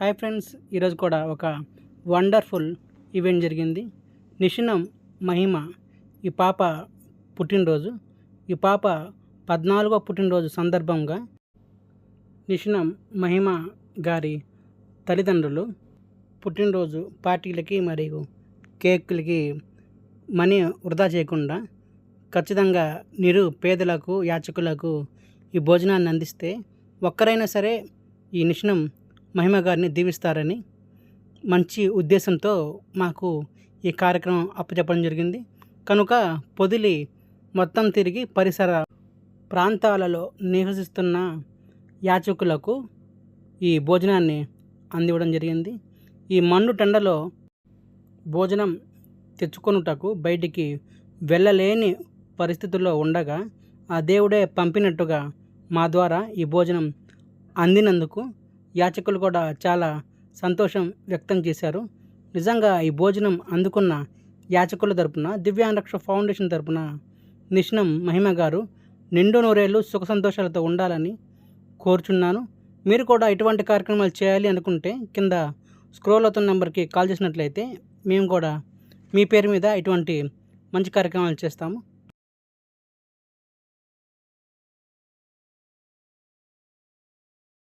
Hi friends ఈరోజు కూడా ఒక వండర్ఫుల్ ఈవెంట్ జరిగింది. నిషినం మహిమ ఈ పాప పుట్టినరోజు. ఈ పాప పద్నాలుగో పుట్టినరోజు సందర్భంగా నిషినం మహిమ గారి తల్లిదండ్రులు పుట్టినరోజు పార్టీలకి మరియు కేకులకి మనీ వృధా చేయకుండా ఖచ్చితంగా నిరు పేదలకు యాచకులకు ఈ భోజనాన్ని అందిస్తే ఒక్కరైనా సరే ఈ నిషినం మహిమ గారిని దీవిస్తారని మంచి ఉద్దేశంతో మాకు ఈ కార్యక్రమం అప్పచెప్పడం జరిగింది. కనుక పొదిలి మొత్తం తిరిగి పరిసర ప్రాంతాలలో నివసిస్తున్న యాచకులకు ఈ భోజనాన్ని అందివ్వడం జరిగింది. ఈ మండు టెండలో భోజనం తెచ్చుకొనుటకు బయటికి వెళ్ళలేని పరిస్థితుల్లో ఉండగా ఆ దేవుడే పంపినట్టుగా మా ద్వారా ఈ భోజనం అందినందుకు యాచకులు కూడా చాలా సంతోషం వ్యక్తం చేశారు. నిజంగా ఈ భోజనం అందుకున్న యాచకుల తరపున దివ్యాంగరక్ష ఫౌండేషన్ తరపున నిష్ణం మహిమ గారు నిండు నూరేళ్ళు సుఖ సంతోషాలతో ఉండాలని కోరుచున్నాను. మీరు కూడా ఇటువంటి కార్యక్రమాలు చేయాలి అనుకుంటే కింద స్క్రోల్ అవుతున్న నెంబర్కి కాల్ చేసినట్లయితే మేము కూడా మీ పేరు మీద ఇటువంటి మంచి కార్యక్రమాలు చేస్తాము.